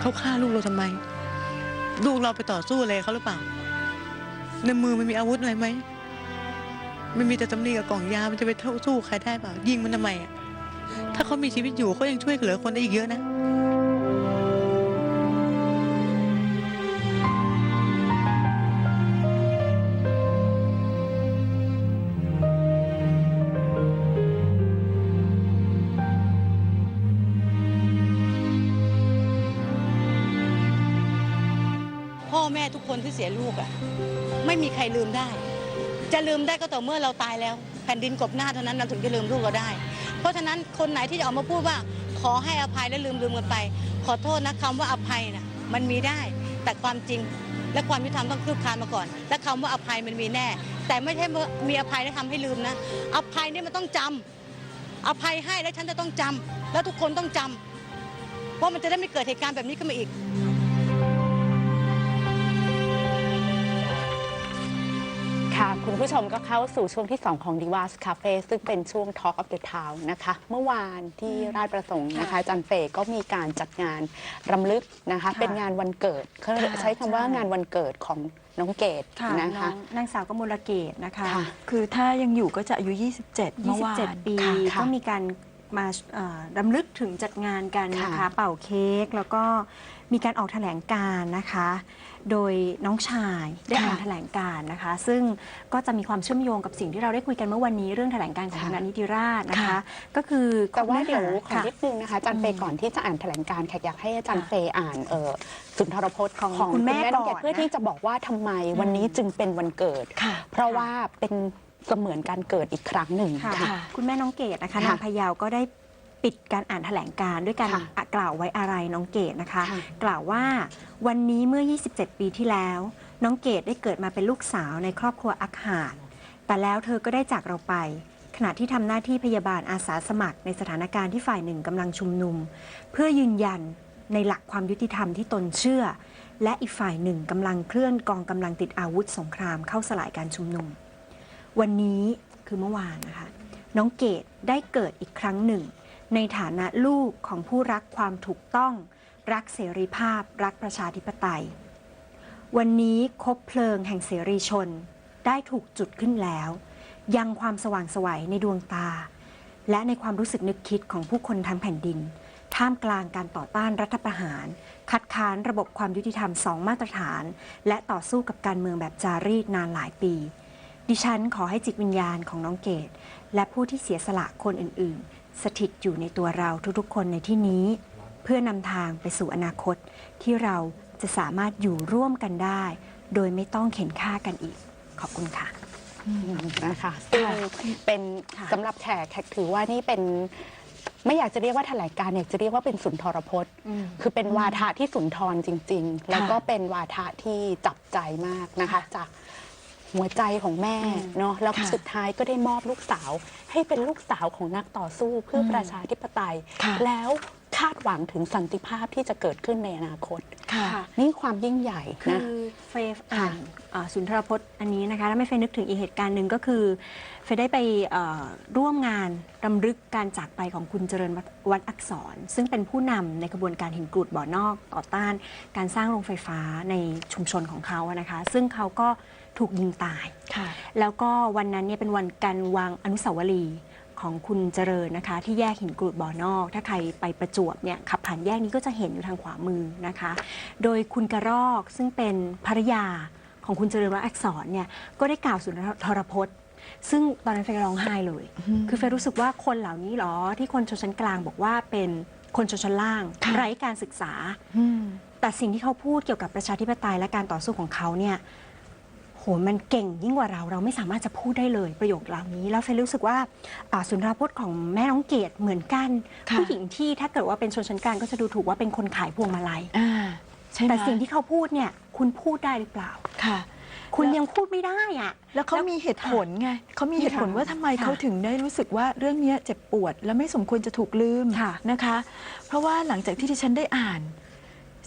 เขาฆ่าลูกเราทำไม ลูกเราไปต่อสู้อะไรเขาหรือเปล่า ในมือมันมีอาวุธอะไรไหมมันมีแต่ตำลีกับกล่องยา มันจะไปเท่าสู้ใครได้เปล่า ยิงมันทำไมอะถ้าเขามีชีวิตอยู่เขายังช่วยเหลือคนได้อีกเยอะนะ คนที่เสียลูกอะไม่มีใครลืมได้ จะลืมได้ก็ต่อเมื่อเราตายแล้ว แผ่นดินกบหน้าเท่านั้นเราถึงจะลืมลูกเราได้ เพราะฉะนั้นคนไหนที่จะออกมาพูดว่า ขอให้อภัยและลืมลืมกันไป ขอโทษนะคำว่าอภัยน่ะมันมีได้ แต่ความจริงและความยุติธรรมต้องคืบคลานมาก่อน และคำว่าอภัยมันมีแน่ แต่ไม่ใช่ว่ามีอภัยแล้วทำให้ลืมนะ อภัยนี่มันต้องจำอภัยให้แล้วฉันจะต้องจำแล้วทุกคนต้องจำเพราะมันจะได้ไม่เกิดเหตุการณ์แบบนี้ขึ้นมาอีก ค่ะ คุณผู้ชมก็เข้าสู่ช่วงที่ 2 ของ d i v a s Cafe ซึ่งเป็นช่วง Talk of the Town นะคะ เมื่อวานที่ราชประสงค์นะคะอาจันเฟยก็มีการจัดงานรำลึกนะคะค่ะเป็นงานวันเกิดเขาค่ะใช้คำว่าใช่งานวันเกิดของน้องเกดค่ะนะคะน้องนางสาวกมลเกตนะคะ ค่ะคือถ้ายังอยู่ก็จะอายุ 27 เมื่อวาน 27 ปีค่ะค่ะก็มีการมาเอ่อรำลึกถึงจัดงานกันนะคะ ค่ะเป่าเค้กแล้วก็มีการออกแถลงการณ์นะคะ โดยน้องชายได้อ่านแถลงการณ์นะคะ ซึ่งก็จะมีความเชื่อมโยงกับสิ่งที่เราได้คุยกันเมื่อวันนี้เรื่องแถลงการณ์ของค่ะคณะนิติราษฎร์นะคะค่ะก็คือแต่ว่านื้อเดี๋ยวหขอค่ะนิดนึงนะคะอาจันเฟยอืมก่อนที่จะอ่านแถลงการณ์แขกอยากให้อาจารย์ค่ะเฟยอ่านเอ่อสุนทรพจน์ของของคุณแม่น้องเกดก่อนเพื่อนะที่จะบอกว่าทำไมวันนี้จึงเป็นวันเกิดค่ะเพราะว่าเป็นเสมือนการเกิดอีกครั้งหนึ่งค่ะค่ะคุณแม่น้องเกดนะคะค่ะนางพะเยาวก็ได้ ปิดการอ่านแถลงการณ์ด้วยการค่ะอะกล่าวไว้อะไรน้องเกดนะคะค่ะกล่าวว่าวันนี้เมื่อ 27 ปีที่แล้ว น้องเกดได้เกิดมาเป็นลูกสาวในครอบครัวอักหารแต่แล้วเธอก็ได้จากเราไป ขณะที่ทำหน้าที่พยาบาลอาสาสมัคร ในสถานการณ์ที่ฝ่ายหนึ่งกำลังชุมนุม เพื่อยืนยันในหลักความยุติธรรมที่ตนเชื่อ และอีกฝ่ายหนึ่งกำลังเคลื่อนกองกำลังติดอาวุธสงครามเข้าสลายการชุมนุม วันนี้คือเมื่อวานนะคะ น้องเกดได้เกิดอีกครั้งหนึ่ง ในฐานะลูกของผู้รักความถูกต้อง รักเสรีภาพ รักประชาธิปไตย วันนี้คบเพลิงแห่งเสรีชน ได้ถูกจุดขึ้นแล้ว ยังความสว่างไสวัยในดวงตา และในความรู้สึกนึกคิดของผู้คนทั้งแผ่นดิน ท่ามกลางการต่อต้านรัฐประหาร คัดค้านระบบความยุติธรรมสองมาตรฐาน และต่อสู้กับการเมืองแบบจารีตนานหลายปี ดิฉันขอให้จิตวิญญาณของน้องเกดและผู้ที่เสียสละคนอื่น ๆ สถิตอยู่ในตัวเราทุกๆ คนในที่นี้ เพื่อนำทางไปสู่อนาคตที่เราจะสามารถอยู่ร่วมกันได้ โดยไม่ต้องเข็นฆ่ากันอีก ขอบคุณค่ะนะคะซึ่งเป็นค่ะสำหรับแขกแขกถือว่านี่เป็นไม่อยากจะเรียกว่าแถลงการณ์อยากจะเรียกว่าเป็นสุนทรพจน์ คือเป็นวาทะที่สุนทรจริง ๆ แล้วก็เป็นวาทะที่จับใจมากนะคะจาก หัวใจของแม่อืมเนาะแล้วค่ะสุดท้ายก็ได้มอบลูกสาว ให้เป็นลูกสาวของนักต่อสู้เพื่ออมประชาธิปไตยค่ะแล้วคาดหวังถึงสันติภาพที่จะเกิดขึ้นในอนาคตค่ะค่ะนี่ความยิ่งใหญ่คืนะอเฟยอ่านอ่าสุนทรพจน์อันนี้นะคะแล้วไม่เฟยนึกถึงอีกเหตุการณ์หนึ่งก็คือเฟยได้ไปเอ่อร่วมงานรำลึกการจากไปของคุณเจริญวัดอักษร ซึ่งเป็นผู้นำในกระบวนการหินกรูดบ่อนอกต่อต้าน การสร้างโรงไฟฟ้าในชุมชนของเขาอะนะคะ ซึ่งเขาก็ ถูกยิงตายค่ะแล้วก็วันนั้นเนี่ยเป็นวันการวางอนุสาวรีย์ของคุณเจริญนะคะ ที่แยกหินกรูดบ่อนอก ถ้าใครไปประจวบเนี่ยขับผ่านแยกนี้ก็จะเห็นอยู่ทางขวามือนะคะ โดยคุณกระรอกซึ่งเป็นภรรยาของคุณเจริญวัฒน์อักษรเนี่ยก็ได้กล่าวสุนทรพจน์ ซึ่งตอนนั้นเฟยร้องไห้เลย คือเฟยรู้สึกว่าคนเหล่านี้เหรอที่คนชนชั้นกลางบอกว่าเป็นคนชนชั้นล่างค่ะไร้การศึกษาอืมแต่สิ่งที่เขาพูดเกี่ยวกับประชาธิปไตยและการต่อสู้ของเขาเนี่ย โหมันเก่งยิ่งกว่าเราเราไม่สามารถจะพูดได้เลยประโยคเหล่านี้ แล้วเฟยรู้สึกว่าอ่าสุนทรพจน์ของแม่น้องเกดเหมือนกัน ค่ะ ผู้หญิงที่ถ้าเกิดว่าเป็นชนชั้นกลางก็จะดูถูกว่าเป็นคนขายพวงมาลัย อ่าใช่ไหมแต่สิ่งที่เขาพูดเนี่ยคุณพูดได้หรือเปล่า ค่ะ คุณยังพูดไม่ได้อะ แล้วเขามีเหตุผลไงเขามีเหตุผลว่าทำไมค่ะเขาถึงได้รู้สึกว่าเรื่องเนี้ยเจ็บปวด และไม่สมควรจะถูกลืมค่ะ นะคะ เพราะว่าหลังจากที่ดิฉันได้อ่าน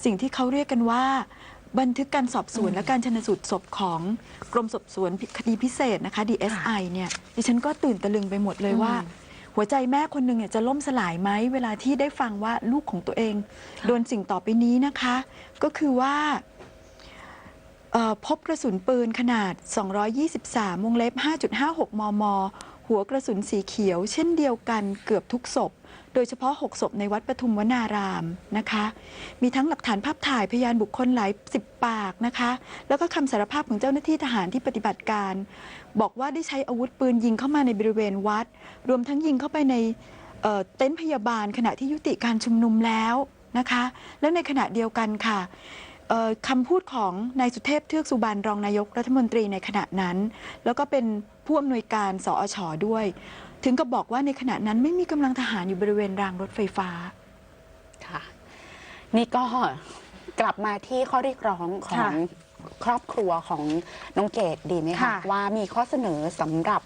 สิ่งที่เขาเรียกกันว่า บันทึกการสอบสวนและการชนสูตรศพของกรมสอบสวนคดีพิเศษนะคะ DSI เนี่ยดิฉันก็ตื่นตะลึงไปหมดเลยว่า หัวใจแม่คนหนึ่งเนี่ยจะล่มสลายไหมเวลาที่ได้ฟังว่าลูกของตัวเอง โดนสิ่งต่อไปนี้นะคะ ก็คือว่าเอ่อพบกระสุนปืนขนาด 223 วงเล็บ 5.56 มม หัวกระสุนสีเขียว เช่นเดียวกันเกือบทุกศพ โดยเฉพาะ 6 ศพในวัดปทุมวนารามนะคะ มีทั้งหลักฐานภาพถ่ายพยานบุคคลหลายสิบปากนะคะ แล้วก็คำสารภาพของเจ้าหน้าที่ทหารที่ปฏิบัติการ บอกว่าได้ใช้อาวุธปืนยิงเข้ามาในบริเวณวัด รวมทั้งยิงเข้าไปในเเต็นท์พยาบาลขณะที่ยุติการชุมนุมแล้วนะคะ และในขณะเดียวกันค่ะคำพูดของนายสุเทพเทือกสุบรรณรองนายกรัฐมนตรีในขณะนั้น แล้วก็เป็นผู้อำนวยการสอชด้วย ถึงกับบอกว่าในขณะนั้นไม่มีกำลังทหารอยู่บริเวณรางรถไฟฟ้า ค่ะ นี่ก็กลับมาที่ข้อเรียกร้องของค่ะครอบครัวของน้องเกดดีไหมคะ ค่ะ ว่ามีข้อเสนอสำหรับ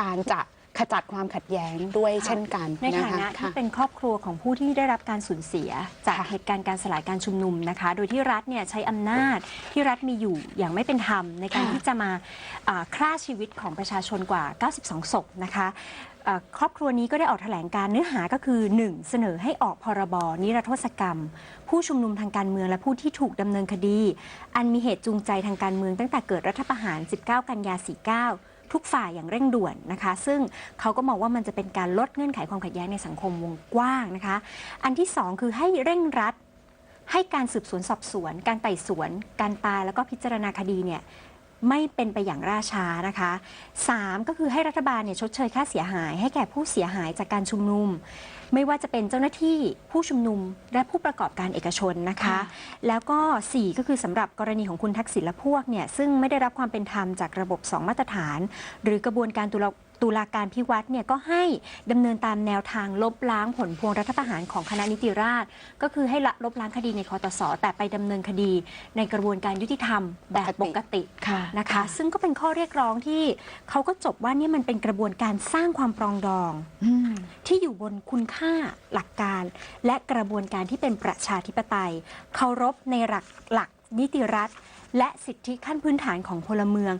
การจะข จัดความขัดแย้งด้วยเช่นกันในนะฐาคะนะที่ค่ะเป็นครอบครัวของผู้ที่ได้รับการสูญเสีย จากค่ะเหตุการณ์การสลายการชุมนุมนะคะ โดยที่รัฐเนี่ยใช้อำนาจที่รัฐมีอยู่อย่างไม่เป็นธรรม ในการค่ะที่จะมาอ่าฆ่าชีวิตของประชาชนกว่า 92 ศพนะคะอ่าครอบครัวนี้ก็ได้ออกแถลงการเนื้อหาก็คือ 1. เสนอให้ออกพรบนิรโทษกรรม ผู้ชุมนุมทางการเมืองและผู้ที่ถูกดำเนินคดี อันมีเหตุจูงใจทางการเมืองตั้งแต่เกิดรัฐประหาร 19 กันยา 49 ทุกฝ่ายอย่างเร่งด่วนนะคะ ซึ่งเขาก็มองว่ามันจะเป็นการลดเงื่อนไขความขัดแย้งในสังคมวงกว้างนะคะ อันที่สองคือให้เร่งรัดให้การสืบสวนสอบสวน การไต่สวน การตายแล้วก็พิจารณาคดีเนี่ย ไม่เป็นไปอย่างล่าช้านะคะ 3. ก็คือให้รัฐบาลเนี่ยชดเชยค่าเสียหาย ให้แก่ผู้เสียหายจากการชุมนุม ไม่ว่าจะเป็นเจ้าหน้าที่ผู้ชุมนุมและผู้ประกอบการเอกชนนะคะค่ะแล้วก็ 4 ก็คือสำหรับกรณีของคุณทักษิณและพวกเนี่ยซึ่งไม่ได้รับความเป็นธรรมจากระบบ 2 มาตรฐาน หรือกระบวนการตุลา ตุลาการพิวัตรเนี่ยก็ให้ดำเนินตามแนวทางลบล้างผลพวงรัฐประหารของคณะนิติราษฎร์ก็คือให้ละลบล้างคดีในคอตสแต่ไปดำเนินคดีในกระบวนการยุติธรรมแบบปกติค่ะนะคะ ซึ่งก็เป็นข้อเรียกร้องที่เขาก็จบว่าเนี่ยมันเป็นกระบวนการสร้างความปรองดองอืมที่อยู่บนคุณค่าหลักการ และกระบวนการที่เป็นประชาธิปไตยเคารพในหลักหลักนิติรัฐ และสิทธิขั้นพื้นฐานของพลเมือง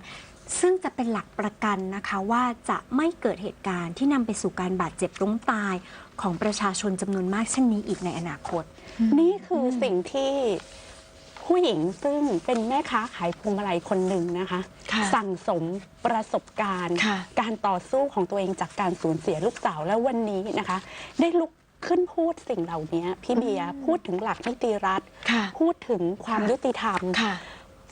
ซึ่งจะเป็นหลักประกันนะคะว่าจะไม่เกิดเหตุการณ์ที่นำไปสู่การบาดเจ็บล้มตายของประชาชนจำนวนมากเช่นนี้อีกในอนาคต นี่คือสิ่งที่ผู้หญิงซึ่งเป็นแม่ค้าขายพวงมาลัยคนหนึ่งนะคะ ค่ะสั่งสมประสบการณ์ ค่ะ การต่อสู้ของตัวเองจากการสูญเสียลูกสาวแล้ววันนี้นะคะ ได้ลุกขึ้นพูดสิ่งเหล่านี้พี่เบียร์พูดถึงหลักนิติรัฐ ค่ะ พูดถึงความค่ะ ยุติธรรม ค่ะ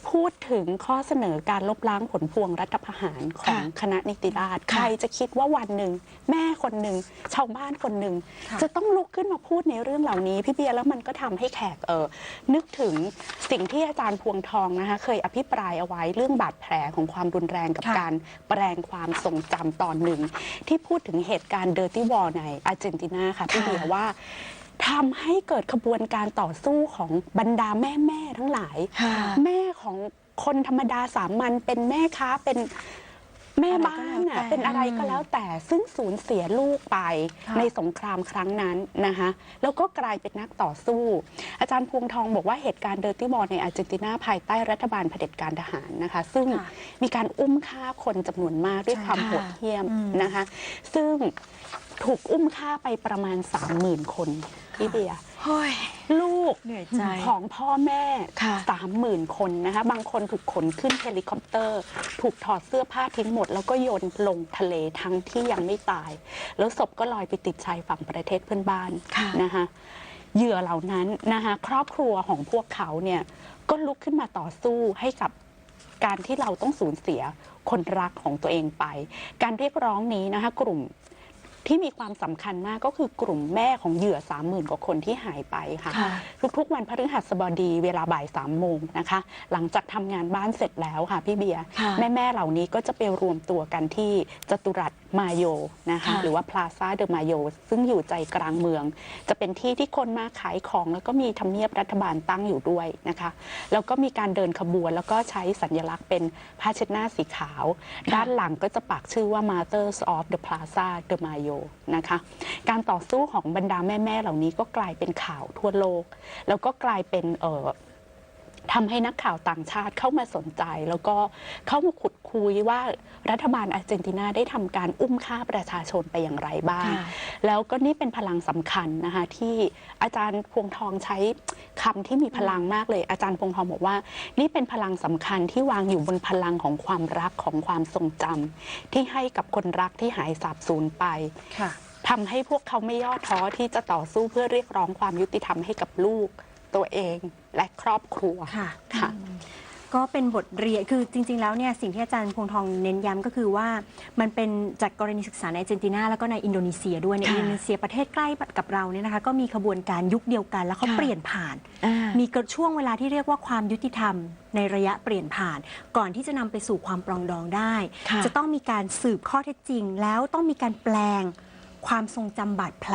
พูดถึงข้อเสนอการลบล้างผลพวงรัฐประหารของค่ะคณะนิติราษฎร์ค่ะใครจะคิดว่าวันหนึ่ง แม่คนหนึ่งชาวบ้านคนหนึ่งค่ะจะต้องลุกขึ้นมาพูดในเรื่องเหล่านี้ พี่เบียร์แล้วมันก็ทำให้แขกเออนึกถึงสิ่งที่อาจารย์พวงทองนะคะเคยอภิปรายเอาไว้เรื่องบาดแผลของความรุนแรงกับค่ะการแปลงความทรงจำตอนหนึ่ง ที่พูดถึงเหตุการณ์เดอร์ตี้วอลในอาร์เจนตินาค่ะพี่เบียร์ว่า ทำให้เกิดขบวนการต่อสู้ของบรรดาแม่แม่ๆทั้งหลายค่ะแม่ของคนธรรมดาสามัญเป็นแม่ค้าเป็นแม่บ้านอะอะไรก็แล้วแต่เป็นอะไรก็แล้วแต่ซึ่งสูญเสียลูกไปค่ะในสงครามครั้งนั้นนะคะแล้วก็กลายเป็นนักต่อสู้ อาจารย์พวงทองบอกว่าเหตุการณ์เดอร์ตี้บอลในอาร์เจนตินาภายใต้รัฐบาลเผด็จการทหารนะคะ ซึ่งค่ะมีการอุ้มฆ่าคนจำนวนมากด้วยใช่ความค่ะโหดเหี้ยมอืมนะคะ ซึ่ง ถูกอุ้มฆ่าไปประมาณ 30,000 คนพี่เบียร์โอ้ย ลูกเหนื่อยใจของพ่อแม่ค่ะสามหมื่นคนนะคะบางคนถูกขนขึ้นเฮลิคอปเตอร์ ถูกถอดเสื้อผ้าทิ้งหมด แล้วก็โยนลงทะเลทั้งที่ยังไม่ตาย แล้วศพก็ลอยไปติดชายฝั่งประเทศเพื่อนบ้านค่ะนะคะเหยื่อเหล่านั้นนะคะครอบครัวของพวกเขาเนี่ยก็ลุกขึ้นมาต่อสู้ให้กับการที่เราต้องสูญเสียคนรักของตัวเองไป การเรียกร้องนี้นะคะกลุ่ม ที่มีความสำคัญมากก็คือกลุ่มแม่ของเหยื่อ 30,000 กว่าคนที่หายไปค่ะค่ะทุกๆวันพฤหัสบดีเวลาบ่ายสามโมงนะคะ หลังจากทำงานบ้านเสร็จแล้วค่ะพี่เบียร์ค่ะแม่ๆเหล่านี้ก็จะไปรวมตัวกันที่จตุรัส มาโยนะคะค่ะหรือว่าพลาซาเดอมาโยซึ่งอยู่ใจกลางเมือง จะเป็นที่ที่คนมาขายของ แล้วก็มีทำเนียบรัฐบาลตั้งอยู่ด้วยนะคะแล้วก็มีการเดินขบวน แล้วก็ใช้สัญลักษณ์เป็นผ้าเช็ดหน้าสีขาว ด้านหลังก็จะปักชื่อว่า Mothers of the Plaza de Mayo นะคะการต่อสู้ของบรรดาแม่ ๆ เหล่านี้ก็กลายเป็นข่าวทั่วโลก แล้วก็กลายเป็นเอ่อ ทำให้นักข่าวต่างชาติเข้ามาสนใจ แล้วก็เข้ามาขุดคุยว่ารัฐบาลอาร์เจนตินาได้ทำการอุ้มฆ่าประชาชนไปอย่างไรบ้างค่ะแล้วก็นี่เป็นพลังสำคัญนะคะที่อาจารย์พวงทองใช้คำที่มีพลังมากเลย อาจารย์พวงทองบอกว่า นี่เป็นพลังสำคัญที่วางอยู่บนพลังของความรักของความทรงจำที่ให้กับคนรักที่หายสาบสูญไปค่ะทำให้พวกเขาไม่ย่อท้อที่จะต่อสู้เพื่อเรียกร้องความยุติธรรมให้กับลูกตัวเอง และครอบครัวค่ะ ค่ะ ก็เป็นบทเรียน คือจริง ๆ แล้วเนี่ยสิ่งที่อาจารย์พวงทองเน้นย้ำก็คือว่า มันเป็นจากกรณีศึกษาในอาร์เจนตินาแล้วก็ในอินโดนีเซียด้วยในค่ะอินโดนีเซียประเทศใกล้กับเราเนี่ยนะคะก็มีขบวนการยุคเดียวกัน แล้วเขาค่ะ เปลี่ยนผ่าน อ่า มีกระช่วงเวลาที่เรียกว่าความยุติธรรมในระยะเปลี่ยนผ่าน ก่อนที่จะนำไปสู่ความปรองดองได้ ค่ะ จะต้องมีการสืบข้อเท็จจริง แล้วต้องมีการแปลง ความทรงจำบาดแผล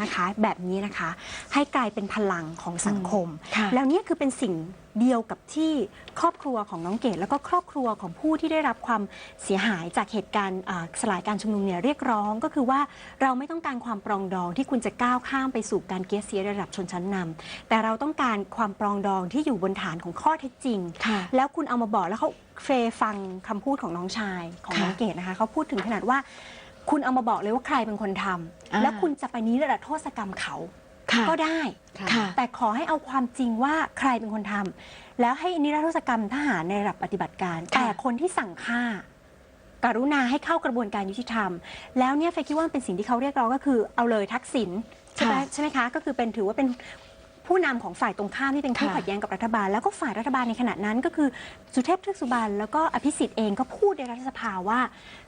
นะคะ แบบนี้นะคะ ให้กลายเป็นพลังของสังคม ค่ะ แล้วเนี่ยคือเป็นสิ่งเดียวกับที่ครอบครัวของน้องเกดแล้วก็ครอบครัวของผู้ที่ได้รับความเสียหายจากเหตุการณ์อ่าสลายการชุมนุมเนี่ยเรียกร้องก็คือว่าเราไม่ต้องการความปรองดองที่คุณจะก้าวข้ามไปสู่การเกษีเสียระดับชนชั้นนำแต่เราต้องการความปรองดองที่อยู่บนฐานของข้อเท็จจริง ค่ะ แล้วคุณเอามาบอกแล้วเขาเฟย์ฟังคำพูดของน้องชายของค่ะน้องเกดนะคะเขาพูดถึงขนาดว่า คุณเอามาบอกเลยว่าใครเป็นคนทำอ่าแล้วคุณจะไปนิรโทษกรรมเขาค่ะก็ได้ค่ะแต่ขอให้เอาความจริงว่าใครเป็นคนทำแล้วให้นิรโทษกรรมทหารในระดับปฏิบัติการค่ะแต่คนที่สั่งฆ่า กรุณาให้เข้ากระบวนการยุติธรรม แล้วเนี่ยเฟยคิดว่ามันเป็นสิ่งที่เขาเรียกร้องก็คือเอาเลยทักษิณใช่ไหมค่ะใช่ไหมคะ ก็คือเป็นถือว่าเป็น ผู้นำของฝ่ายตรงข้ามที่เป็นคู่ค่ะขัดแย้งกับรัฐบาล แล้วก็ฝ่ายรัฐบาลในขณะนั้นก็คือสุเทพเทือกสุบรรณแล้วก็อภิสิทธิ์เองก็พูดในรัฐสภาว่า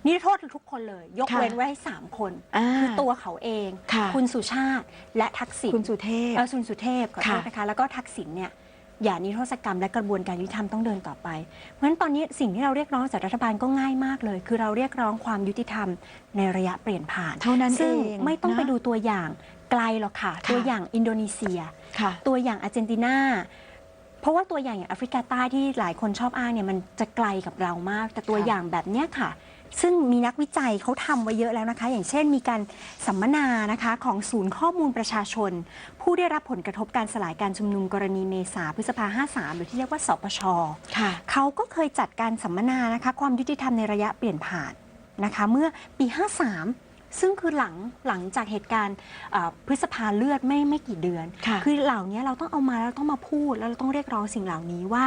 นิรโทษทุกคนเลย ยกค่ะเว้นไว้ให้สามคนอ่าคือตัวเขาเองค่ะคุณสุชาติและทักษิณคุณสุเทพเออสุนสุเทพขอโทษค่ะนะคะแล้วก็ทักษิณเนี่ย อย่านิรโทษกรรมและกระบวนการยุติธรรมต้องเดินต่อไป เพราะฉะนั้นตอนนี้สิ่งที่เราเรียกร้องจากรัฐบาลก็ง่ายมากเลย คือเราเรียกร้องความยุติธรรมในระยะเปลี่ยนผ่าน เท่านั้นซึ่งเองไม่ต้องไปนะดูตัวอย่างไกลหรอกค่ะ ค่ะ ตัวอย่างอินโดนีเซีย ค่ะ ตัวอย่างอาร์เจนตินา เพราะว่าตัวอย่างอย่างแอฟริกาใต้ที่หลายคนชอบอ้างเนี่ยมันจะไกลกับเรามาก แต่ตัวค่ะ อย่างแบบเนี้ยค่ะ ซึ่งมีนักวิจัยเขาทำไว้เยอะแล้วนะคะ อย่างเช่นมีการสัมมนานะคะของศูนย์ข้อมูลประชาชน ผู้ได้รับผลกระทบการสลายการชุมนุมกรณีเมษาพฤษภา 53 หรือที่เรียกว่าสปช ค่ะ เขาก็เคยจัดการสัมมนานะคะ ความยุติธรรมในระยะเปลี่ยนผ่านนะคะ เมื่อปี 53 ซึ่งคือหลังหลังจากเหตุการณ์เอ่อพฤษภาเลือดไม่ไม่กี่เดือนค่ะ อเหล่านี้เราต้องเอามาแล้วต้องมาพูดแล้วเราต้องเรียกร้องสิ่งเหล่านี้ว่า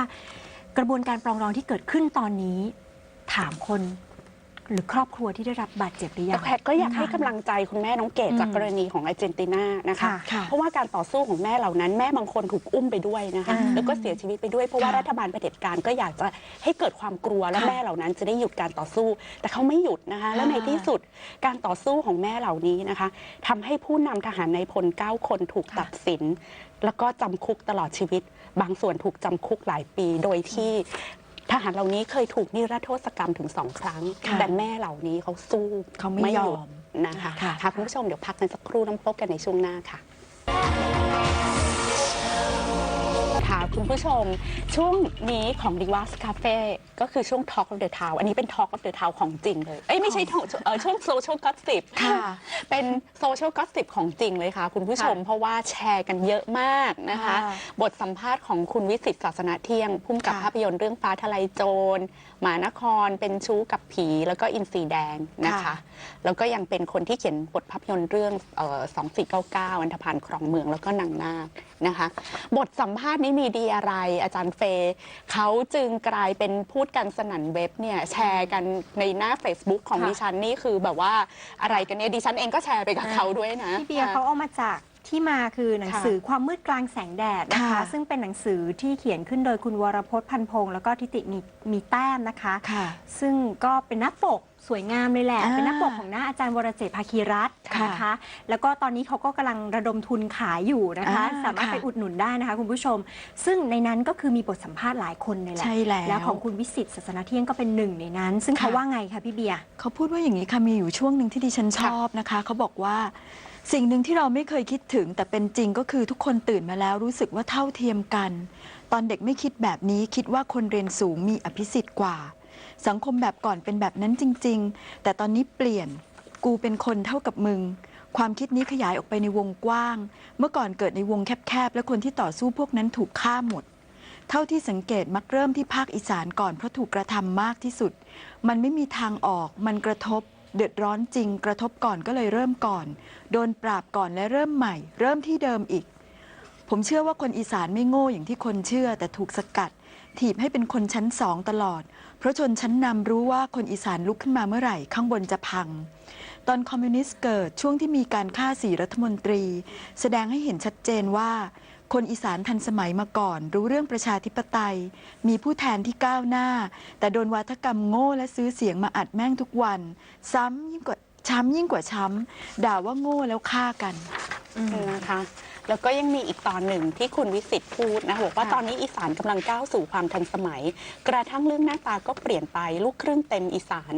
กระบวนการปรองดองที่เกิดขึ้นตอนนี้ ถามคน หรือครอบครัวที่ได้รับบาดเจ็บหรือยัแต่ง แพทย์ก็อยากให้กำลังใจคุณแม่น้องเกดอืมจากกรณีของอาร์เจนตินานะคะ ค่ะค่ะเพราะว่าการต่อสู้ของแม่เหล่านั้นแม่บางคนถูกอุ้มไปด้วยนะคะ อ่าแล้วก็เสียชีวิตไปด้วยเพราะว่าค่ะรัฐบาลเผด็จการก็อยากจะให้เกิดความกลัวและค่ะแม่เหล่านั้นจะได้หยุดการต่อสู้ แต่เขาไม่หยุดนะคะ แล้วในที่สุดการต่อสู้ของแม่เหล่านี้นะคะทำให้ผู้นำทหารในพลเก้าคนถูกตัดสิน แล้วก็จำคุกตลอดชีวิต บางส่วนถูกจำคุกหลายปี โดยที่ ทหารเหล่านี้เคยถูกนิรโทษกรรมถึงสองครั้ง ค่ะแต่แม่เหล่านี้เขาสู้เขาไม่หยุดยอมนะคะค่ะ ค่ะคุณผู้ชมเดี๋ยวพักกันสักครู่น้ำพบกันในช่วงหน้าค่ะ ค่ะคุณผู้ชมช่วงนี้ของ d i v a s Cafe ก็คือช่วง Talk of the Town อันนี้เป็น Talk of the Town ของจริงเลย เอ้ยไม่ใช่ Talk เอ่อช่วง Social Gossip ค่ะ เป็น Social Gossip ของจริงเลยค่ะ คุณผู้ชมค่ะเพราะว่าแชร์กันเยอะมากนะคะค่ะบทสัมภาษณ์ของคุณวิสิตศาสนาเที่ยงพุ่มกับค่ะ ภาพยนตร์เรื่องฟ้าทลายโจร หมานคร เป็นชู้กับผี แล้วก็อินทรีแดงนะคะ ค่ะ แล้วก็ยังเป็นคนที่เขียนบทภาพยนตร์เรื่องเอ่อ2499 อันธพาลครองเมืองแล้วก็นางนาคนะคะ บทสัมภาษณ์นี้มีดีอะไร อาจารย์เฟย์เขาจึงกลายเป็นพูดกันสนั่นเว็บเนี่ยแชร์กันในหน้า Facebook ของค่ะ ดิฉันนี่คือแบบว่าอะไรกันเนี่ยดิฉันเองก็แชร์ไปกับเขาด้วยนะ พี่เบียร์เขาเอามาจากที่มาคือหนังสือความมืดกลางแสงแดดนะคะ ค่ะ ซึ่งเป็นหนังสือที่เขียนขึ้นโดยคุณวรพจน์พันพงศ์แล้วก็ทิติมีมีแต้มนะคะ ค่ะ ซึ่งก็เป็นหน้าปกสวยงามเลยแหละ อ่าเป็นหน้าปกของหน้าอาจารย์วรเจตน์ภาคีรัตน์ค่ะ นะคะ แล้วก็ตอนนี้เขาก็กำลังระดมทุนขายอยู่นะคะ อ่าสามารถค่ะ ไปอุดหนุนได้นะคะคุณผู้ชม ซึ่งในนั้นก็คือมีบทสัมภาษณ์หลายคนเลยแหละ ใช่แล้ว แล้วของคุณวิสิตศาสนาเที่ยงก็เป็นหนึ่งในนั้น ซึ่งเขาค่ะ ว่าไงคะพี่เบียร์ เขาพูดว่าอย่างนี้ค่ะมีอยู่ช่วงหนึ่งที่ดิฉันชอบนะคะ เขาบอกว่า สิ่งหนึ่งที่เราไม่เคยคิดถึง แต่เป็นจริงก็คือทุกคนตื่นมาแล้วรู้สึกว่าเท่าเทียมกัน ตอนเด็กไม่คิดแบบนี้คิดว่าคนเรียนสูงมีอภิสิทธิ์กว่า สังคมแบบก่อนเป็นแบบนั้นจริง ๆ แต่ตอนนี้เปลี่ยน กูเป็นคนเท่ากับมึง ความคิดนี้ขยายออกไปในวงกว้าง เมื่อก่อนเกิดในวงแคบๆ และคนที่ต่อสู้พวกนั้นถูกฆ่าหมด เท่าที่สังเกตมักเริ่มที่ภาคอีสานก่อนเพราะถูกกระทำมากที่สุด มันไม่มีทางออก มันกระทบ เดือดร้อนจริง กระทบก่อนก็เลยเริ่มก่อน โดนปราบก่อนและเริ่มใหม่ เริ่มที่เดิมอีก ผมเชื่อว่าคนอีสานไม่โง่อย่างที่คนเชื่อแต่ถูกสกัด ถีบให้เป็นคนชั้นสองตลอด เพราะชนชั้นนำรู้ว่าคนอีสานลุกขึ้นมาเมื่อไหร่ข้างบนจะพัง ตอนคอมมิวนิสต์เกิดช่วงที่มีการฆ่าสีรัฐมนตรี แสดงให้เห็นชัดเจนว่า คนอีสานทันสมัยมาก่อน รู้เรื่องประชาธิปไตย มีผู้แทนที่ก้าวหน้า แต่โดนวาทกรรมโง่และซื้อเสียงมาอัดแม่งทุกวัน ซ้ำยิ่งกว่าช้ำยิ่งกว่าช้ำด่าว่าโง่แล้วฆ่ากันนะคะ แล้วก็ยังมีอีกตอนหนึ่งที่คุณวิสิตพูดนะคะบอกว่าค่ะตอนนี้อีสานกำลังก้าวสู่ความทันสมัย กระทั่งเรื่องหน้าตาก็เปลี่ยนไปลูกครึ่งเต็มอีสาน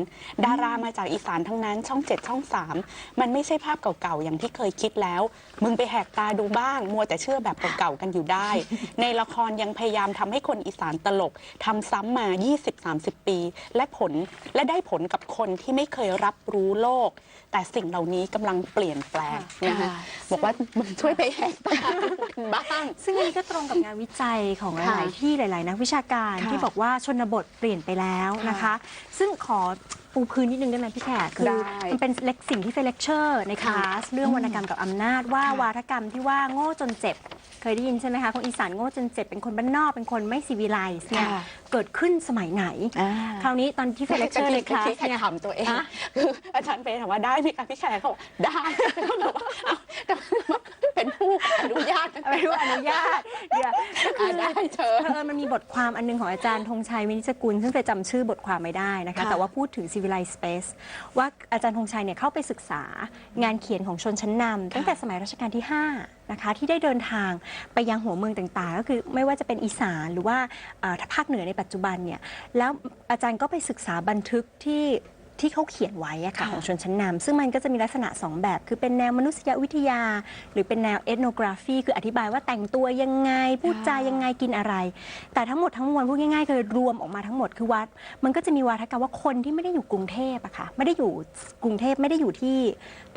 ดารามาจากอีสานทั้งนั้นช่องเจ็ดช่องสามมันไม่ใช่ภาพเก่าๆอย่างที่เคยคิดแล้ว มึงไปแหกตาดูบ้าง มัวแต่เชื่อแบบเก่าๆกันอยู่ได้ ในละครยังพยายามทำให้คนอีสานตลกทำซ้ำมา 20-30 ปี และผลและได้ผลกับคนที่ไม่เคยรับรู้โลก แต่สิ่งเหล่านี้กำลังเปลี่ยนแปลงนะคะค่ะบอกว่ามึงช่วยไปแหกตาดูกันบ้าง ซึ่งอันนี้ก็ตรงกับงานวิจัยของหค่ะลายๆที่หลายๆนักวิชาการค่ะที่บอกว่าชนบทเปลี่ยนไปแล้วนะคะ ซึ่งขอปูพื้นนิดนึงได้ไหมพี่แขกคือได้มันเป็นเล็กสิ่งที่เป็นเลคเชอร์ในคค่ะลาสเรื่องวรรณกรรมกับอำนาจ ว่าค่ะ วาทกรรมที่ว่าโง่จนเจ็บ เคยได้ยินใช่ไหมคะคนอีสานโง่จนเจ็บเป็นคนบ้านนอกเป็นคนไม่ซีวิไลซ์เนี่ยค่ะ เกิดขึ้นสมัยไหนอ่าคราวนี้ตอนที่เป็นเลคเชอร์ในคลาสพี่แขกเนี่ย ถามตัวเองฮะคืออาจารย์เปย์ถามว่าได้ไหมคะพี่แขกเขาบอกได้เขาบอกว่าเอาแต่เป็นผู้อนุญาต ไม่รู้อนุญาตเดี๋ยวก็คือ อ่า ได้เชิญเผอิญมันมีบทความอันหนึงของอาจารย์ธงชัยวินิจกุล ซึ่งไปจำชื่อบทความไม่ได้นะคะ ค่ะแต่ว่าพูดถึง civilized space ว่าอาจารย์ธงชัยเนี่ยเข้าไปศึกษางานเขียนของชนชั้นนำตั้งแต่สมัยรัชกาลที่ 5 นะคะ ที่ได้เดินทางไปยังหัวเมืองต่างๆ ก็คือไม่ว่าจะเป็นอีสานหรือว่าเอ่อถ้าภาคเหนือในปัจจุบันเนี่ยแล้วอาจารย์ก็ไปศึกษาบันทึกที่ ที่เขาเขียนไว้อะค่ะค่ะของชนชั้นนำซึ่งมันก็จะมีลักษณะ 2 แบบ คือเป็นแนวมนุษยวิทยา หรือเป็นแนวเอ n โนกราฟีคืออธิบายว่าแต่งตัวยังไง พูดจายังไงกินอะไร แต่ทั้งหมดทั้งมวลพูดง่ายๆคือรวมออกมาทั้งหมดคือวัด มันก็จะมีวาทกรรมว่าคนที่ไม่ได้อยู่กรุงเทพอะค่ะไม่ได้อยู่กรุงเทพไม่ได้อยู่ที่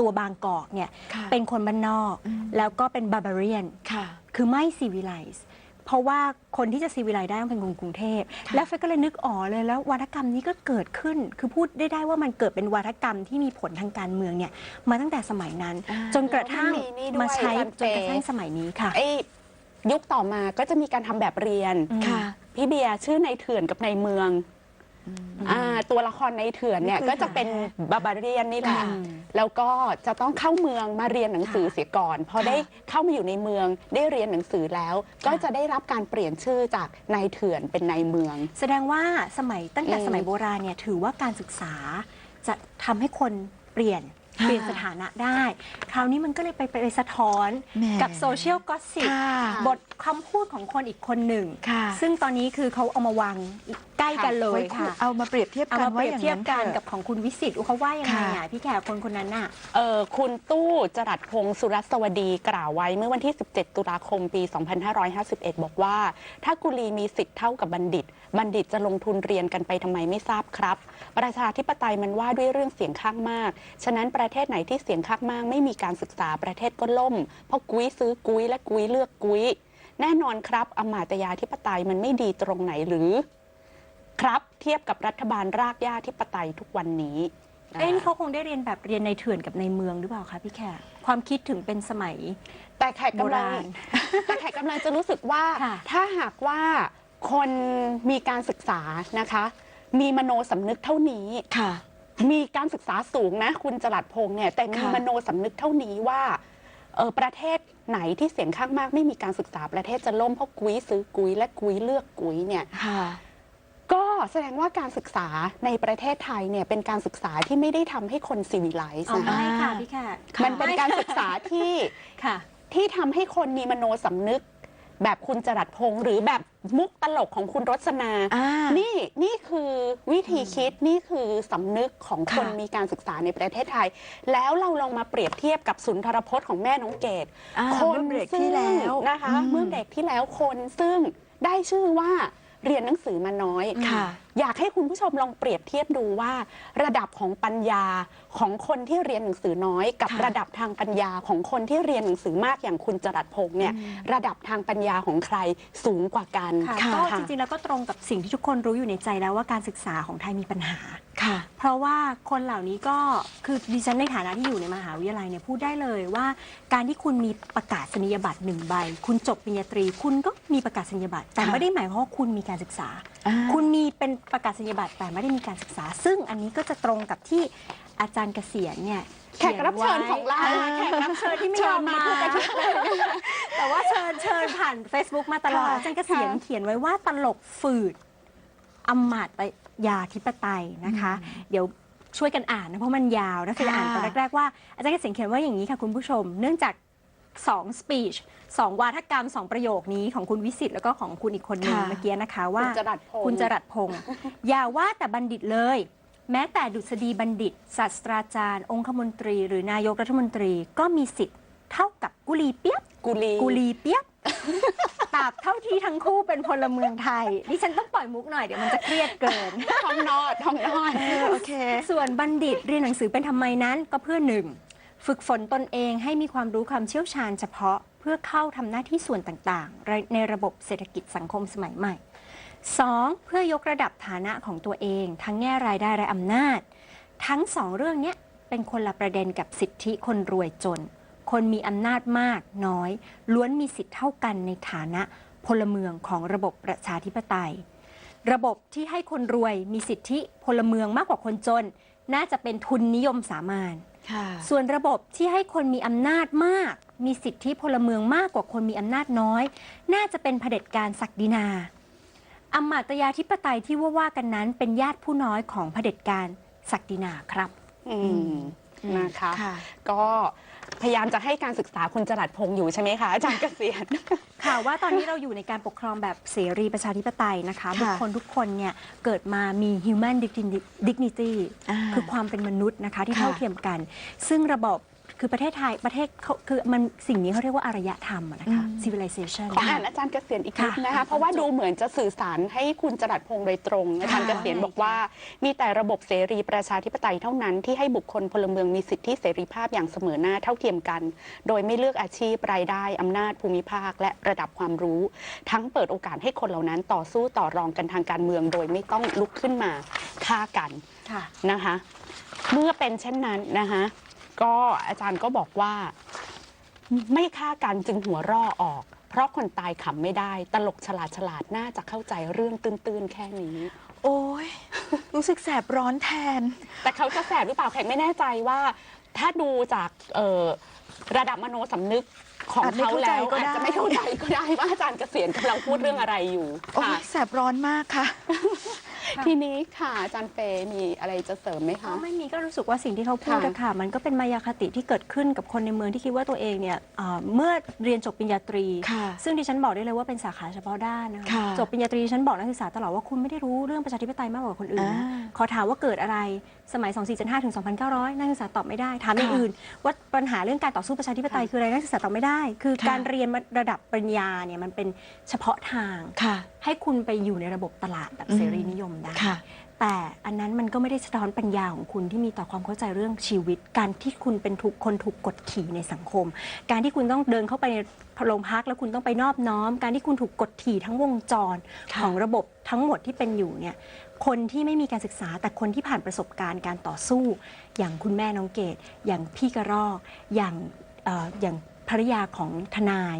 ตัวบางกอกเนี่ยค่ะเป็นคนบ้านนอกอืมแล้วก็เป็นบาบาเรียนค่ะคือไม่ซีวิไลซ์ เพราะว่าคนที่จะซีวิไลซ์ได้ต้องเป็นคนกรุงเทพค่ะแล้วเฟยก็เลยนึกอ๋อเลยแล้ววัฒกรรมนี้ก็เกิดขึ้น คือพูดได้ได้ว่ามันเกิดเป็นวัฒกรรมที่มีผลทางการเมืองเนี่ยมาตั้งแต่สมัยนั้นอ่าจนกระทั่งแล้วก็มีนี่ด้วยมาใช้อาจารย์จนกระทั่งเจสมัยนี้ค่ะ ไอ้ยุคต่อมาก็จะมีการทำแบบเรียนอืมค่ะ พี่เบียร์ชื่อในเถื่อนกับในเมือง อ่าตัวละครในเถื่อนเนี่ยไม่เคยก็จะเป็นบาบาเรียนนี่แหละค่ะแล้วก็จะต้องเข้าเมืองมาเรียนหนังสือเสียก่อนพอได้เข้ามาอยู่ในเมืองได้เรียนหนังสือแล้ว ก็จะได้รับการเปลี่ยนชื่อจากนายเถื่อนเป็นนายเมือง แสดงว่าสมัยตั้งแต่อืมสมัยโบราณเนี่ยถือว่าการศึกษา จะทำให้คนเปลี่ยนค่ะเปลี่ยนสถานะได้ คราวนี้มันก็เลยไปไปไปสะท้อนแหมกับโซเชียลก็สิบค่ะบทคำพูดของคนอีกคนหนึ่งค่ะซึ่งตอนนี้คือเขาเอามาวางใกล้กันเลไว้ยคู่ค่ะ เอามาเปรียบเทียบเอากันมาเปว่ารียอบย่างเทียบนั้นกันเถอะกับของคุณวิสิตเขาว่ายังไงค่ะอะ พี่แขกคนคนนั้นน่ะ เอ่อคุณตู้จรัสพงศ์สุรัสวดีกล่าวไว้เมื่อวันที่ 17 ตุลาคมปี 2551 บอกว่า ถ้ากุลีมีสิทธิ์เท่ากับบัณฑิต บัณฑิตจะลงทุนเรียนกันไปทำไมไม่ทราบครับ ประชาธิปไตยมันว่าด้วยเรื่องเสียงข้างมาก ฉะนั้นประเทศไหนที่เสียงข้างมากไม่มีการศึกษาประเทศก็ล่ม เพราะกุ้ยซื้อกุ้ยและกุ้ยเลือกกุ้ย แน่นอนครับอำมาตยาธิปไตยมันไม่ดีตรงไหนหรือ ครับ เทียบกับรัฐบาลรากหญ้าธิปไตยทุกวันนี้เอ้ยนี่เขาคงได้เรียนแบบเรียนในเถื่อนกับในเมืองหรือเปล่าคะพี่แขกความคิดถึงเป็นสมัย แต่แขกกำลังโบราณแต่แขกกำลังจะรู้สึกว่า ค่ะ ถ้าหากว่าคนมีการศึกษานะคะ มีมโนสำนึกเท่านี้ ค่ะ มีการศึกษาสูงนะ คุณจรัดพงษ์เนี่ย แต่มีค่ะ มโนสำนึกเท่านี้ว่าเออประเทศไหนที่เสียงข้างมากไม่มีการศึกษาประเทศจะล่มเพราะกุ้ยซื้อกุ้ยและกุ้ยเลือกกุ้ยเนี่ย ค่ะ ก็แสดงว่าการศึกษาในประเทศไทยเนี่ยเป็นการศึกษาที่ไม่ได้ทำให้คนซีวิไลซ์เอานะไม่ค่ะพี่แขกมันเป็นการศึกษาที่ค่ะ ที่ทำให้คนมีมโนสำนึก แบบคุณจรัสพงษ์หรือแบบมุกตลกของคุณรสนา อ่า นี่นี่คือวิธีคิดนี่คือสำนึกของคนค่ะ มีการศึกษาในประเทศไทย แล้วเราลองมาเปรียบเทียบกับสุนทรพจน์ของแม่น้องเกด อ่าคนเมื่อเบรกที่แล้ว นะคะ อืม เมื่อเบรกที่แล้วคนซึ่งได้ชื่อว่า เรียนหนังสือมาน้อยค่ะ อยากให้คุณผู้ชมลองเปรียบเทียบดูว่า ระดับของปัญญาของคนที่เรียนหนังสือน้อย กับค่ะระดับทางปัญญาของคนที่เรียนหนังสือมากอย่างคุณจรัสพงษ์เนี่ยระดับทางปัญญาของใครสูงกว่ากันค่ะค่ะก็จริงๆแล้วก็ตรงกับสิ่งที่ทุกคนรู้อยู่ในใจแล้วว่าการศึกษาของไทยมีปัญหา ค่ะ เพราะว่าคนเหล่านี้ก็คือดิฉันในฐานะที่อยู่ในมหาวิทยาลัยเนี่ยพูดได้เลยว่าการที่คุณมีประกาศนียบัตรหนึ่งใบ คุณจบปริญญาตรี คุณก็มีประกาศนียบัตรแต่ค่ะ ไม่ได้หมายความว่าคุณมีการศึกษา อ่า คุณมีเป็นประกาศนียบัตรแต่ไม่ได้มีการศึกษา ซึ่งอันนี้ก็จะตรงกับที่อาจารย์เกษียณเนี่ยแขกรับเชิญของเราขียนไว้แขกรับเชิญที่ไม่ยอมมา เชิญมาทุกอาทิตย์เลย แต่ว่าเชิญเชิญผ่าน Facebook มาตลอดค่ะอาจารย์เกษียณค่ะ เขียนไว้ว่าตลกฝืดอำมาตยาธิปไตยนะคะ เดี๋ยวช่วยกันอ่านนะเพราะมันยาวนะเคยอ่านตอนแรกๆว่าอาจารย์เกษียณเขียนว่าอย่างนี้ค่ะคุณผู้ชม เนื่องจาก 2 speech สองวาทกรรม 2 ประโยคนี้ของคุณวิสิตแล้วก็ของคุณอีกคนหนึ่งค่ะ เมื่อกี้นะคะว่า คุณจรัสพงษ์ คุณจรัสพงศ์อย่าว่าแต่บัณฑิตเลย แม้แต่ดุษฎีบัณฑิตศาสตราจารย์ องคมนตรี หรือนายกรัฐมนตรีก็มีสิทธิ์เท่ากับกุลีเปียบ กุลี กุลีเปียบ ตราบเท่าที่ทั้งคู่เป็นพลเมืองไทย ดิฉันต้องปล่อยมุกหน่อยเดี๋ยวมันจะเครียดเกิน ท้องนอดท้องนอด โอเค ส่วนบัณฑิตเรียนหนังสือเป็นทำไมนั้นก็เพื่อหนึ่ง ฝึกฝนตนเองให้มีความรู้ความเชี่ยวชาญเฉพาะเพื่อเข้าทำหน้าที่ส่วนต่างๆ ในระบบเศรษฐกิจสังคมสมัยใหม่ 2. เพื่อยกระดับฐานะของตัวเอง ทั้งแง่รายได้และอำนาจ ทั้งสองเรื่องนี้เป็นคนละประเด็นกับสิทธิคนรวยจน คนมีอำนาจมากน้อย ล้วนมีสิทธิเท่ากันในฐานะพลเมืองของระบบประชาธิปไตย ระบบที่ให้คนรวยมีสิทธิพลเมืองมากกว่าคนจน น่าจะเป็นทุนนิยมสามาน ส่วนระบบที่ให้คนมีอำนาจมาก มีสิทธิพลเมืองมากกว่าคนมีอำนาจน้อย น่าจะเป็นเผด็จการศักดินาอำมาตยาธิปไตยที่ว่าว่ากันนั้นเป็นญาติผู้น้อยของเผด็จการศักดินาครับ อืมนะคะค่ะก็ พยายามจะให้การศึกษาคุณจรัสพงษ์อยู่ใช่ไหมคะอาจารย์เกษียณ ค่ะว่าตอนนี้เราอยู่ในการปกครองแบบเสรีประชาธิปไตยนะคะ ค่ะบุคคลทุกคนเนี่ยเกิดมามี human dignity- dignity อ่าคือความเป็นมนุษย์นะคะที่ค่ะเท่าเทียมกัน ซึ่งระบบ คือประเทศไทยประเทศเขาคือมันสิ่งนี้เขาเรียกว่าอารยธรรมอะนะคะ civilization ขออ่านอาจารย์เกษียณอีกนิดค่ะนะคะ เพราะว่าดูเหมือนจะสื่อสารให้คุณจรัสพงษ์โดยตรง อาจารย์เกษียณบอกว่า มีแต่ระบบเสรีประชาธิปไตยเท่านั้นที่ให้บุคคลพลเมืองมีสิทธิเสรีภาพอย่างเสมอหน้าเท่าเทียมกัน โดยไม่เลือกอาชีพรายได้อำนาจภูมิภาค และระดับความรู้ ทั้งเปิดโอกาสให้คนเหล่านั้นต่อสู้ต่อรองกันทางการเมือง โดยไม่ต้องลุกขึ้นมาฆ่ากันค่ะนะคะ เมื่อเป็นเช่นนั้นนะคะ ก็อาจารย์ก็บอกว่า ไม่ฆ่ากันจึงหัวเร่อออก เพราะคนตายขำไม่ได้ ตลกฉลาดฉลาดน่าจะเข้าใจเรื่องตื้นๆแค่นี้ โอ้ย รู้สึกแสบร้อนแทน แต่เขาจะแสบหรือเปล่าแขกไม่แน่ใจว่า ถ้าดูจากเอ่อระดับมโนสำนึกของอาจไม่เขาเข้าใจแล้วก็ได้อาจจะไม่เข้าใจก็ได้ว่าอาจารย์เกษียณกำลังพูดเรื่องอะไรอยู่โอ้ค่ะยแสบร้อนมากค่ะ ทีนี้ค่ะอาจารย์เฟย์มีอะไรจะเสริมไหมก็คะ ไม่มีก็รู้สึกว่าสิ่งที่เขาพูดค่ะอะค่ะมันก็เป็นมายาคติที่เกิดขึ้นกับคนในเมืองที่คิดว่าตัวเองเนี่ยเอ่อเมื่อเรียนจบปริญญาตรี ค่ะซึ่งดิฉันบอกได้เลยว่าเป็นสาขาเฉพาะด้านนะคะค่ะจบปริญญาตรีดิฉันบอกนักศึกษาตลอดว่าคุณไม่ได้รู้เรื่องประชาธิปไตยมากกว่าคนอื่นนะอ่า ขอถามว่าเกิดอะไรสมัย 2475ถึง2,900 นักศึกษาตอบไม่ได้ ถามอย่างค่ะอื่น ว่าปัญหาเรื่องการต่อสู้ประชาธิปไตยคืออะไร นักศึกษาตอบไม่ได้ คือค่ะการเรียนระดับปริญญาเนี่ยมันเป็นเฉพาะทางค่ะให้คุณไปอยู่ในระบบตลาดแบบอืมเสรีนิยมได้ค่ะแต่อันนั้นมันก็ไม่ได้สะท้อนปัญญาของคุณที่มีต่อความเข้าใจเรื่องชีวิต การที่คุณเป็นถูกคนถูกกดขี่ในสังคม การที่คุณต้องเดินเข้าไปในโรงพักแล้วคุณต้องไปนอบน้อม การที่คุณถูกกดขี่ทั้งวงจรค่ะของระบบทั้งหมดที่เป็นอยู่เนี่ย คนที่ไม่มีการศึกษาแต่คนที่ผ่านประสบการณ์การต่อสู้ อย่างคุณแม่น้องเกดอย่างพี่กระรอกอย่างเอ่ออย่างภรรยาของทนาย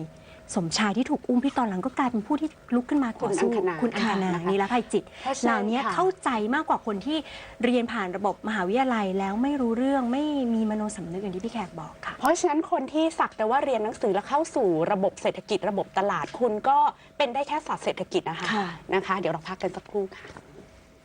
สมชายที่ถูกอุ้มที่ตอนหลังก็กลายเป็นผู้ที่ลุกขึ้นมาต่อสู้คุณอังคณาคุณอังคณานะคะนีรภัยจิตเพราะฉะเหนั้ล่านนี้ค่ะ เข้าใจมากกว่าคนที่เรียนผ่านระบบมหาวิทยาลัยแล้วไม่รู้เรื่องไม่มีมโนสำนึกอย่างที่พี่แขกบอกค่ะ เพราะฉะนั้นคนที่สักแต่ว่าเรียนหนังสือแล้วเข้าสู่ระบบเศรษฐกิจระบบตลาดคุณก็เป็นได้แค่ศาสตร์เศรษฐกิจนะคะค่ะ นะคะ เดี๋ยวเราพักกันสักครู่ค่ะ